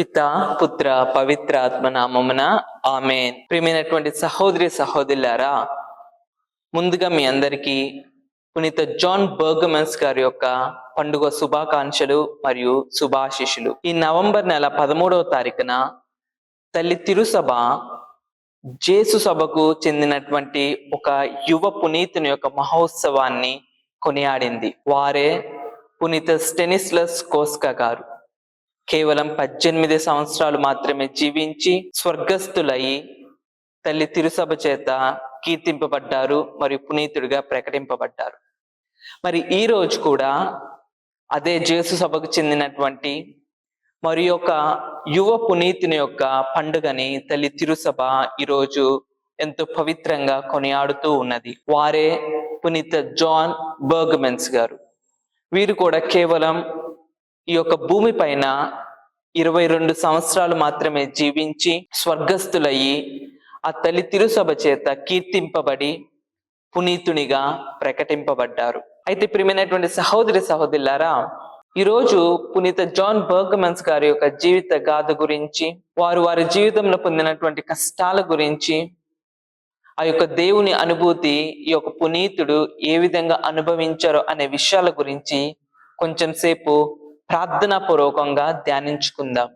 పిత పుత్ర పవిత్ర ఆత్మ నామమున ఆమెన్. ప్రియమైనటువంటి సహోదరి సహోదరులారా ముందుగా మీ అందరికీ పునీత జాన్ బర్గమన్స్ గారి యొక్క పండుగ శుభాకాంక్షలు మరియు శుభాశిషులు ఈ నవంబర్ నెల పదమూడవ తారీఖున తల్లి తిరుసభ జేసు సభకు చెందినటువంటి ఒక యువ పునీతుని యొక్క మహోత్సవాన్ని కొనియాడింది. వారే పునీత స్టెనిస్లస్ కోస్కా గారు. కేవలం పద్దెనిమిది సంవత్సరాలు మాత్రమే జీవించి స్వర్గస్థులయ్యి తల్లి తిరుసభ చేత కీర్తింపబడ్డారు మరియు పునీతుడిగా ప్రకటింపబడ్డారు. మరి ఈ రోజు కూడా అదే జేసు సభకు చెందినటువంటి మరి యొక్క యువ పునీతుని యొక్క పండుగని తల్లి తిరుసభ ఈరోజు ఎంతో పవిత్రంగా కొనియాడుతూ ఉన్నది. వారే పునీత జాన్ బర్గ్మెన్స్ గారు. వీరు కూడా కేవలం ఈ యొక్క భూమి పైన ఇరవై రెండు సంవత్సరాలు మాత్రమే జీవించి స్వర్గస్థులయ్యి ఆ తల్లి తిరుసభ చేత కీర్తింపబడి పునీతునిగా ప్రకటింపబడ్డారు. అయితే ప్రియమైనటువంటి సహోదరి సహోదరులారా ఈరోజు పునీత జాన్ బర్గమన్స్ గారి యొక్క జీవిత గాథ గురించి వారు వారి జీవితంలో పొందినటువంటి కష్టాల గురించి ఆ యొక్క దేవుని అనుభూతి ఈ యొక్క పునీతుడు ఏ విధంగా అనుభవించారో అనే విషయాల గురించి కొంచెం సేపు ప్రార్థనా పూర్వకంగా ధ్యానించుకుందాం.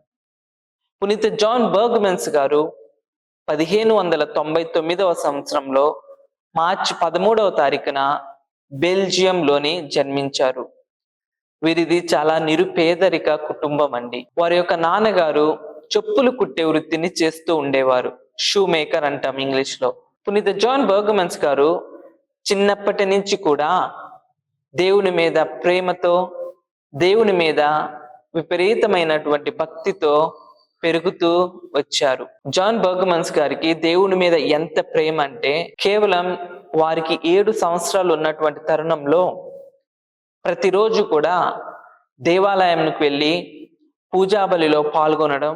పునీత జాన్ బర్గ్మెన్స్ గారు పదిహేను వందల తొంభై తొమ్మిదవ సంవత్సరంలో మార్చి పదమూడవ తారీఖున బెల్జియంలోని జన్మించారు. వీరిది చాలా నిరుపేదరిక కుటుంబం అండి. వారి యొక్క నాన్నగారు చెప్పులు కుట్టే వృత్తిని చేస్తూ ఉండేవారు. షూ మేకర్ అంటాం ఇంగ్లీష్లో పునీత జాన్ బర్గమన్స్ గారు చిన్నప్పటి నుంచి కూడా దేవుని మీద ప్రేమతో దేవుని మీద విపరీతమైనటువంటి భక్తితో పెరుగుతూ వచ్చారు. జాన్ బర్గమన్స్ గారికి దేవుని మీద ఎంత ప్రేమ అంటే కేవలం వారికి ఏడు సంవత్సరాలు ఉన్నటువంటి తరుణంలో ప్రతిరోజు కూడా దేవాలయంకు వెళ్ళి పూజా బలిలో పాల్గొనడం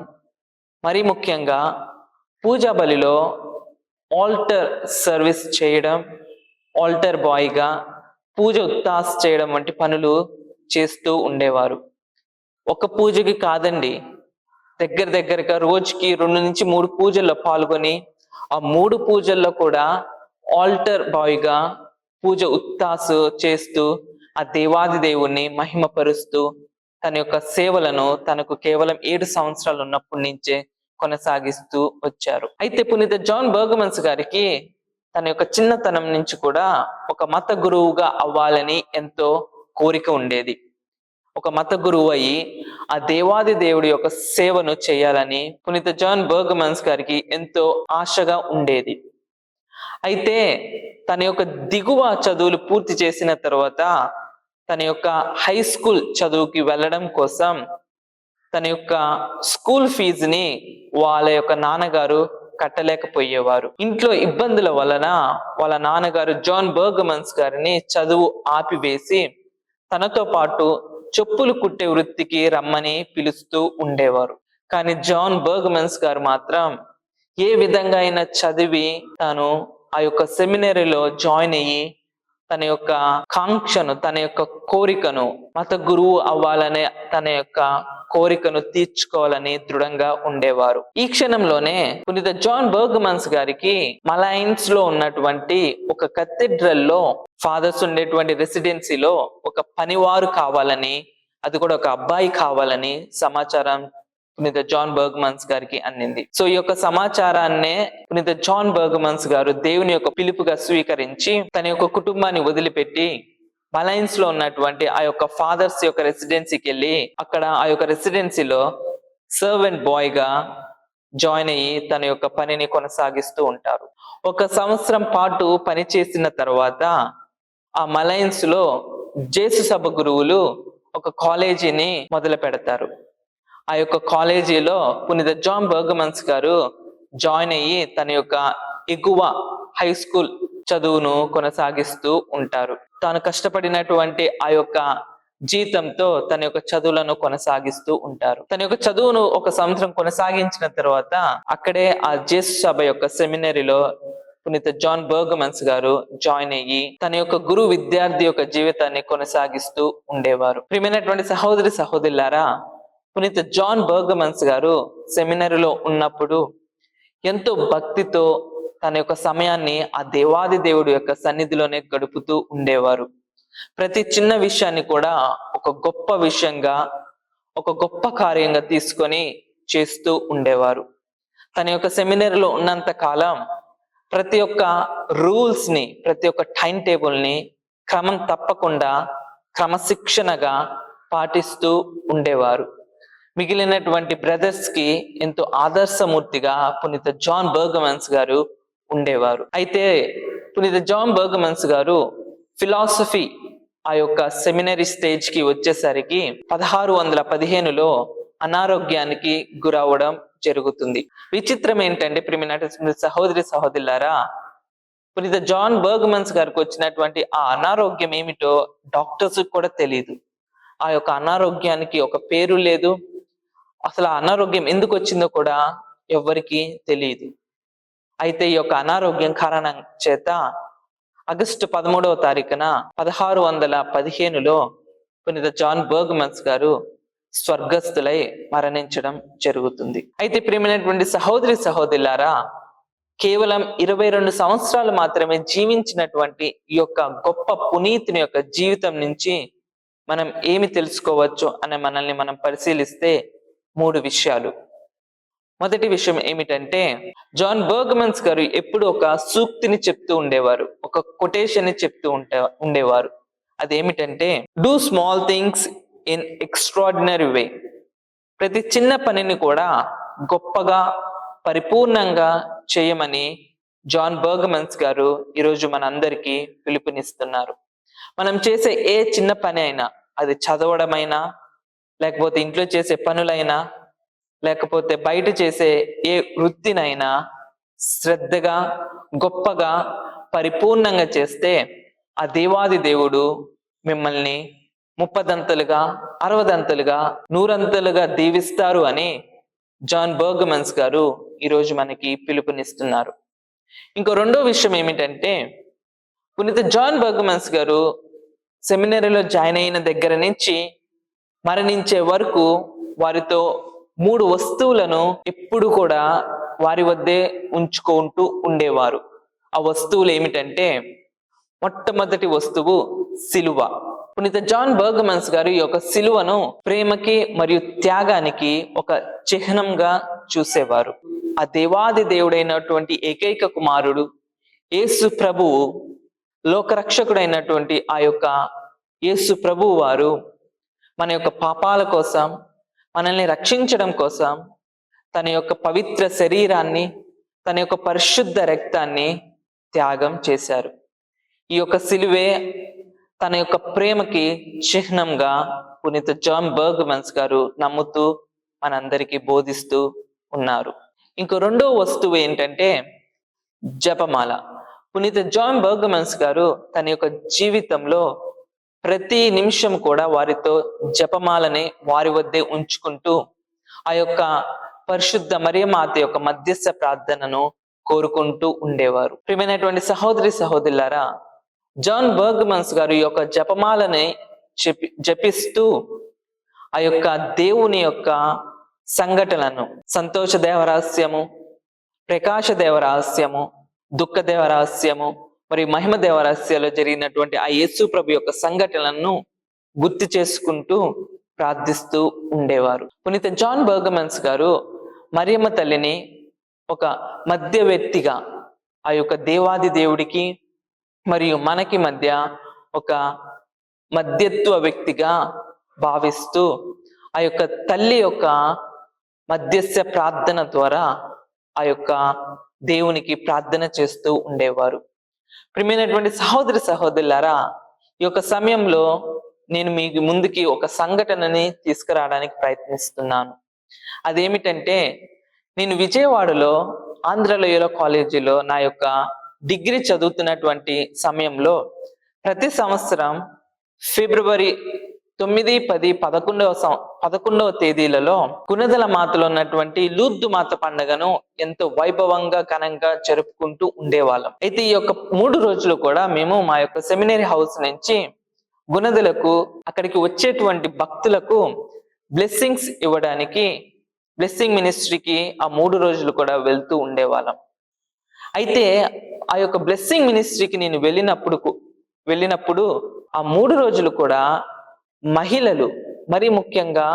మరీ ముఖ్యంగా పూజా బలిలో ఆల్టర్ సర్వీస్ చేయడం ఆల్టర్ బాయ్గా పూజ ఉత్తాస్ చేయడం వంటి పనులు చేస్తూ ఉండేవారు. ఒక పూజకి కాదండి దగ్గర దగ్గరగా రోజుకి రెండు నుంచి మూడు పూజల్లో పాల్గొని ఆ మూడు పూజల్లో కూడా ఆల్టర్ బాయ్గా పూజ ఉత్తాసు చేస్తూ ఆ దేవాది దేవుణ్ణి మహిమపరుస్తూ తన యొక్క సేవలను తనకు కేవలం ఏడు సంవత్సరాలు ఉన్నప్పటి నుంచే కొనసాగిస్తూ వచ్చారు. అయితే పునీత జాన్ బర్గమన్స్ గారికి తన యొక్క చిన్నతనం నుంచి కూడా ఒక మత గురువుగా అవ్వాలని ఎంతో కోరిక ఉండేది. ఒక మత గురువు అయి ఆ దేవాది దేవుడి యొక్క సేవను చేయాలని పునీత జాన్ బర్గమన్స్ గారికి ఎంతో ఆశగా ఉండేది. అయితే తన యొక్క దిగువ చదువులు పూర్తి చేసిన తర్వాత తన యొక్క హై స్కూల్ చదువుకి వెళ్ళడం కోసం తన యొక్క స్కూల్ ఫీజుని వాళ్ళ యొక్క నాన్నగారు కట్టలేకపోయేవారు. ఇంట్లో ఇబ్బందుల వలన వాళ్ళ నాన్నగారు జాన్ బర్గమన్స్ గారిని చదువు ఆపివేసి తనతో పాటు చెప్పులు కుట్టే వృత్తికి రమ్మని పిలుస్తూ ఉండేవారు. కానీ జాన్ బర్గ్మెన్స్ గారు మాత్రం ఏ విధంగా అయినా చదివి తాను ఆ యొక్క సెమినరీలో జాయిన్ అయ్యి తన యొక్క కాంక్షను తన యొక్క కోరికను మత గురువు అవ్వాలనే తన యొక్క కోరికను తీర్చుకోవాలని దృఢంగా ఉండేవారు. ఈ క్షణంలోనే పునీత జాన్ బర్గ్మన్స్ గారికి మలైన్స్లో ఉన్నటువంటి ఒక కథెడ్రల్లో ఫాదర్స్ ఉండేటువంటి రెసిడెన్సీలో ఒక పనివారు కావాలని అది కూడా ఒక అబ్బాయి కావాలని సమాచారం పునీత జాన్ బర్గ్మన్స్ గారికి అందింది. సో ఈ యొక్క సమాచారాన్నే పునీత జాన్ బర్గ్మన్స్ గారు దేవుని యొక్క పిలుపుగా స్వీకరించి తన యొక్క కుటుంబాన్ని వదిలిపెట్టి మలైన్స్లో ఉన్నటువంటి ఆ యొక్క ఫాదర్స్ యొక్క రెసిడెన్సీకి వెళ్ళి అక్కడ ఆ యొక్క రెసిడెన్సీలో సర్వెంట్ బాయ్గా జాయిన్ అయ్యి తన యొక్క పనిని కొనసాగిస్తూ ఉంటారు. ఒక సంవత్సరం పాటు పని చేసిన తర్వాత ఆ మలయన్స్లో జేసు సభ గురువులు ఒక కాలేజీని మొదలు పెడతారు. ఆ యొక్క కాలేజీలో పునీత జాన్ బర్గమన్స్ గారు జాయిన్ అయ్యి తన యొక్క ఎగువ హై స్కూల్ చదువును కొనసాగిస్తూ ఉంటారు. తాను కష్టపడినటువంటి ఆ యొక్క జీతంతో తన యొక్క చదువులను కొనసాగిస్తూ ఉంటారు. తన యొక్క చదువును ఒక సంవత్సరం కొనసాగించిన తర్వాత అక్కడే ఆ జేసు సభ యొక్క సెమినరీలో పునీత జాన్ బర్గమన్స్ గారు జాయిన్ అయ్యి తన యొక్క గురు విద్యార్థి యొక్క జీవితాన్ని కొనసాగిస్తూ ఉండేవారు. ప్రియమైనటువంటి సహోదరి సహోదరులారా పునీత జాన్ బర్గమన్స్ గారు సెమినరీలో ఉన్నప్పుడు ఎంతో భక్తితో తన యొక్క సమయాన్ని ఆ దేవాది దేవుడు యొక్క సన్నిధిలోనే గడుపుతూ ఉండేవారు. ప్రతి చిన్న విషయాన్ని కూడా ఒక గొప్ప విషయంగా ఒక గొప్ప కార్యంగా తీసుకొని చేస్తూ ఉండేవారు. తన యొక్క సెమినరీలో ఉన్నంత కాలం ప్రతి ఒక్క రూల్స్ని ప్రతి ఒక్క టైం టేబుల్ని క్రమం తప్పకుండా క్రమశిక్షణగా పాటిస్తూ ఉండేవారు. మిగిలినటువంటి బ్రదర్స్కి ఎంతో ఆదర్శమూర్తిగా పునీత జాన్ బర్గమన్స్ గారు ఉండేవారు. అయితే పునీత జాన్ బర్గమన్స్ గారు ఫిలాసఫీ ఆ యొక్క సెమినరీ స్టేజ్కి వచ్చేసరికి పదహారు వందల పదిహేనులో అనారోగ్యానికి గురవడం జరుగుతుంది. విచిత్రం ఏంటంటే ప్రిమినటర్ సహోదరి సహోదరులారా పునీత జాన్ బర్గ్మన్స్ గారికి వచ్చినటువంటి ఆ అనారోగ్యం ఏమిటో డాక్టర్స్ కూడా తెలియదు ఆ యొక్క అనారోగ్యానికి ఒక పేరు లేదు. అసలు ఆ అనారోగ్యం ఎందుకు వచ్చిందో కూడా ఎవరికి తెలియదు అయితే ఈ యొక్క అనారోగ్యం కారణం చేత ఆగస్టు పదమూడవ తారీఖున పదహారు వందల పదిహేనులో పునీత జాన్ బర్గ్మన్స్ గారు స్వర్గస్థులై మరణించడం జరుగుతుంది. అయితే ప్రియమైనటువంటి సహోదరి సహోదరులారా కేవలం ఇరవై రెండు సంవత్సరాలు మాత్రమే జీవించినటువంటి ఈ యొక్క గొప్ప పునీతుని యొక్క జీవితం నుంచి మనం ఏమి తెలుసుకోవచ్చు అనే మనల్ని మనం పరిశీలిస్తే మూడు విషయాలు. మొదటి విషయం ఏమిటంటే జాన్ బర్గ్మన్స్ గారు ఎప్పుడు ఒక సూక్తిని చెప్తూ ఉండేవారు ఒక కొటేషన్ని చెప్తూ ఉంటే ఉండేవారు. అదేమిటంటే do small things in extraordinary way ప్రతి చిన్న పనిని కూడా గొప్పగా పరిపూర్ణంగా చేయమని జాన్ బర్గమన్స్ గారు ఈరోజు మనందరికీ పిలుపునిస్తున్నారు. మనం చేసే ఏ చిన్న పని అయినా అది చదవడమైనా లేకపోతే ఇంట్లో చేసే పనులైనా లేకపోతే బయట చేసే ఏ వృత్తినైనా శ్రద్ధగా గొప్పగా పరిపూర్ణంగా చేస్తే ఆ దేవాది దేవుడు మిమ్మల్ని ముప్పదంతలుగా అరవదంతలుగా నూరంతలుగా దీవిస్తారు అని జాన్ బర్గమన్స్ గారు ఈరోజు మనకి పిలుపునిస్తున్నారు. ఇంకో రెండో విషయం ఏమిటంటే పునీత జాన్ బర్గమన్స్ గారు సెమినరీలో జాయిన్ అయిన దగ్గర నుంచి మరణించే వరకు వారితో మూడు వస్తువులను ఎప్పుడు కూడా వారి వద్దే ఉంచుకుంటూ ఉండేవారు. ఆ వస్తువులు ఏమిటంటే మొట్టమొదటి వస్తువు సిలువ. పునీత జాన్ బర్గమన్స్ గారు ఈ యొక్క సిలువను ప్రేమకి మరియు త్యాగానికి ఒక చిహ్నంగా చూసేవారు. ఆ దేవాది దేవుడైనటువంటి ఏకైక కుమారుడు యేసు ప్రభువు లోకరక్షకుడైనటువంటి ఆ యొక్క యేసు ప్రభువు వారు మన యొక్క పాపాల కోసం మనల్ని రక్షించడం కోసం తన యొక్క పవిత్ర శరీరాన్ని తన యొక్క పరిశుద్ధ రక్తాన్ని త్యాగం చేశారు. ఈ యొక్క సిలువే తన యొక్క ప్రేమకి చిహ్నంగా పునీత జాన్ బర్గ్మన్స్ గారు నమ్ముతూ మనందరికీ బోధిస్తూ ఉన్నారు. ఇంకో రెండో వస్తువు ఏంటంటే జపమాల. పునీత జాన్ బర్గమన్స్ గారు తన యొక్క జీవితంలో ప్రతి నిమిషం కూడా వారితో జపమాలని వారి వద్దే ఉంచుకుంటూ ఆ యొక్క పరిశుద్ధ మరియమాత యొక్క మధ్యస్థ ప్రార్థనను కోరుకుంటూ ఉండేవారు. ప్రియమైనటువంటి సహోదరి సహోదరులారా జాన్ బర్గ్మన్స్ గారు ఈ యొక్క జపమాలని జపి జపిస్తూ ఆ యొక్క దేవుని యొక్క సంఘటనను సంతోష దేవరహస్యము ప్రకాశ దేవరహస్యము దుఃఖ దేవరహస్యము మరియు మహిమ దేవరహస్యాలు జరిగినటువంటి ఆ యేసు ప్రభు యొక్క సంఘటనలను గుర్తు చేసుకుంటూ ప్రార్థిస్తూ ఉండేవారు. పునీత జాన్ బర్గమన్స్ గారు మరియమ్మ తల్లిని ఒక మధ్యవర్తిగా ఆ యొక్క దేవాది దేవుడికి మరియు మనకి మధ్య ఒక మధ్యత్వ వ్యక్తిగా భావిస్తూ ఆ యొక్క తల్లి యొక్క మధ్యస్థ ప్రార్థన ద్వారా ఆ యొక్క దేవునికి ప్రార్థన చేస్తూ ఉండేవారు. ప్రియమైనటువంటి సహోదరి సహోదరులారా ఈ యొక్క సమయంలో నేను మీ ముందుకి ఒక సంఘటనని తీసుకురావడానికి ప్రయత్నిస్తున్నాను. అదేమిటంటే నేను విజయవాడలో ఆంధ్రలోయలో కాలేజీలో నా యొక్క డిగ్రీ చదువుతున్నటువంటి సమయంలో ప్రతి సంవత్సరం ఫిబ్రవరి తొమ్మిది పది పదకొండవ సం- పదకొండవ తేదీలలో గుణదల మాతలో ఉన్నటువంటి లూర్దు మాత పండుగను ఎంతో వైభవంగా ఘనంగా జరుపుకుంటూ ఉండేవాళ్ళం. అయితే ఈ యొక్క మూడు రోజులు కూడా మేము మా యొక్క సెమినరీ హౌస్ నుంచి గుణదలకు అక్కడికి వచ్చేటువంటి భక్తులకు బ్లెస్సింగ్స్ ఇవ్వడానికి బ్లెస్సింగ్ మినిస్ట్రీకి ఆ మూడు రోజులు కూడా వెళ్తూ ఉండేవాళ్ళం. అయితే ఆ యొక్క బ్లెస్సింగ్ మినిస్ట్రీకి నేను వెళ్ళినప్పుడు వెళ్ళినప్పుడు ఆ మూడు రోజులు కూడా మహిళలు మరి ముఖ్యంగా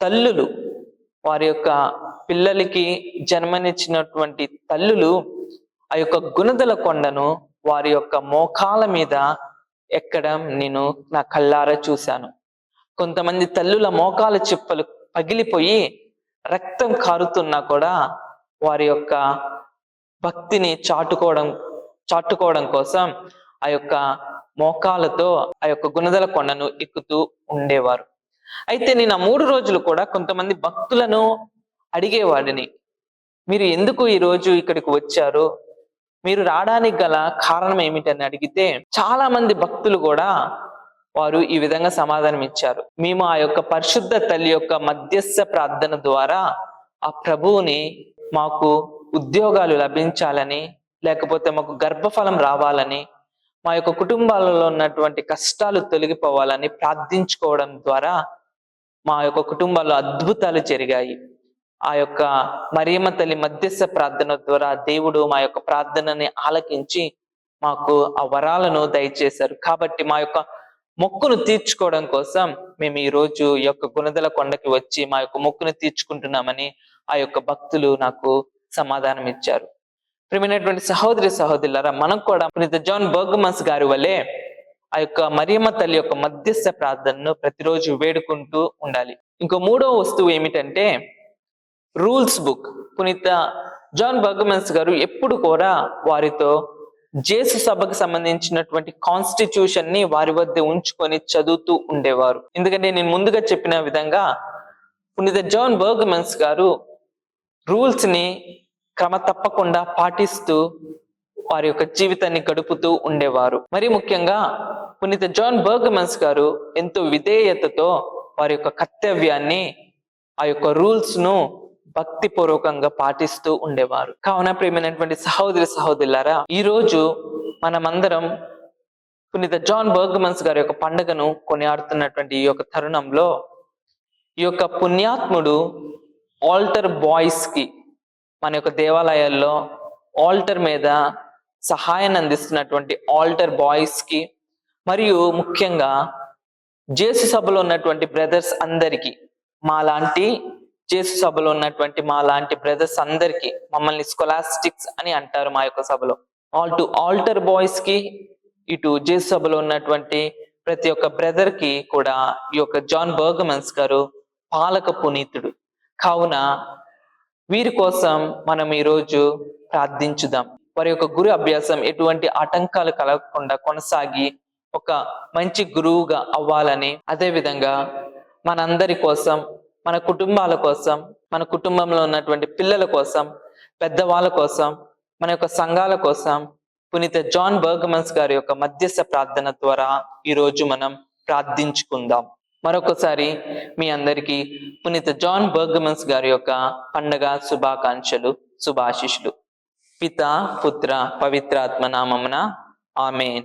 తల్లులు వారి యొక్క పిల్లలకి జన్మనిచ్చినటువంటి తల్లులు ఆ యొక్క గుణదల కొండను వారి యొక్క మోకాల మీద ఎక్కడం నేను నా కళ్ళారా చూశాను. కొంతమంది తల్లుల మోకాల చిప్పలు పగిలిపోయి రక్తం కారుతున్నా కూడా వారి యొక్క భక్తిని చాటుకోవడం చాటుకోవడం కోసం ఆ యొక్క మోకాలతో ఆ యొక్క గుణదల కొండను ఎక్కుతూ ఉండేవారు. అయితే నేను ఆ మూడు రోజులు కూడా కొంతమంది భక్తులను అడిగేవాడిని మీరు ఎందుకు ఈ రోజు ఇక్కడికి వచ్చారు? మీరు రావడానికి గల కారణం ఏమిటని అడిగితే చాలా మంది భక్తులు కూడా వారు ఈ విధంగా సమాధానం ఇచ్చారు. మేము ఆ యొక్క పరిశుద్ధ తల్లి యొక్క మధ్యస్థ ప్రార్థన ద్వారా ఆ ప్రభువుని మాకు ఉద్యోగాలు లభించాలని లేకపోతే మాకు గర్భఫలం రావాలని మా యొక్క కుటుంబాలలో ఉన్నటువంటి కష్టాలు తొలగిపోవాలని ప్రార్థించుకోవడం ద్వారా మా యొక్క కుటుంబాల్లో అద్భుతాలు జరిగాయి. ఆ యొక్క మరియమ్మ తల్లి మధ్యస్థ ప్రార్థన ద్వారా దేవుడు మా యొక్క ప్రార్థనని ఆలకించి మాకు ఆ వరాలను దయచేశారు. కాబట్టి మా యొక్క మొక్కును తీర్చుకోవడం కోసం మేము ఈ రోజు ఈ యొక్క గుణదల కొండకి వచ్చి మా యొక్క మొక్కును తీర్చుకుంటున్నామని ఆ యొక్క భక్తులు నాకు సమాధానం ఇచ్చారు ప్రియమైనటువంటి సహోదరి సహోదరులారా మనం కూడా పునీత జాన్ బర్గమన్స్ గారి వలె ఆ యొక్క మరియమ్మ తల్లి యొక్క మధ్యస్థ ప్రార్థనను ప్రతిరోజు వేడుకుంటూ ఉండాలి. ఇంకో మూడో వస్తువు ఏమిటంటే rules book. Puneetha John Bergmans గారు ఎప్పుడు కూడా వారితో జేసు సభకు సంబంధించినటువంటి కాన్స్టిట్యూషన్ని వారి వద్ద ఉంచుకొని చదువుతూ ఉండేవారు. ఎందుకంటే నేను ముందుగా చెప్పిన విధంగా పునీత జాన్ బర్గమన్స్ గారు రూల్స్ని క్రమ తప్పకుండా పాటిస్తూ వారి యొక్క జీవితాన్ని గడుపుతూ ఉండేవారు. మరి ముఖ్యంగా పునీత జాన్ బర్గమన్స్ గారు ఎంతో విధేయతతో వారి యొక్క కర్తవ్యాన్ని ఆ యొక్క రూల్స్ను భక్తి పూర్వకంగా పాటిస్తూ ఉండేవారు. కావున ప్రేమైనటువంటి సహోదరి సహోదరులారా ఈ రోజు మనమందరం పునీత జాన్ బర్గమన్స్ గారి యొక్క పండుగను కొనియాడుతున్నటువంటి ఈ యొక్క తరుణంలో ఈ యొక్క పుణ్యాత్ముడు ఆల్టర్ బాయ్స్కి మన యొక్క దేవాలయాల్లో ఆల్టర్ మీద సహాయాన్ని అందిస్తున్నటువంటి ఆల్టర్ బాయ్స్కి మరియు ముఖ్యంగా జేసు సభలో ఉన్నటువంటి బ్రదర్స్ అందరికీ మా లాంటి జేసు సభలో ఉన్నటువంటి మా లాంటి బ్రదర్స్ అందరికి మమ్మల్ని స్కొలాస్టిక్స్ అని అంటారు మా యొక్క సభలో. ఆల్ టు ఆల్టర్ బాయ్స్కి ఇటు జేసు సభలో ఉన్నటువంటి ప్రతి ఒక్క బ్రదర్కి కూడా ఈ యొక్క జాన్ బర్గమన్స్ గారు పాలక పునీతుడు. కావున వీరి కోసం మనం ఈరోజు ప్రార్థించుదాం. వారి యొక్క గురు అభ్యాసం ఎటువంటి ఆటంకాలు కలగకుండా కొనసాగి ఒక మంచి గురువుగా అవ్వాలని అదే విధంగా మనందరి కోసం మన కుటుంబాల కోసం మన కుటుంబంలో ఉన్నటువంటి పిల్లల కోసం పెద్దవాళ్ళ కోసం మన యొక్క సంఘాల కోసం పునీత జాన్ బర్గమన్స్ గారి యొక్క మధ్యస్థ ప్రార్థన ద్వారా ఈ రోజు మనం ప్రార్థించుకుందాం. మరొకసారి మీ అందరికీ పునీత జాన్ బర్గమన్స్ గారి యొక్క పండగ శుభాకాంక్షలు శుభాశిషులు. పిత పుత్ర పవిత్రాత్మ నామమున ఆమెన్.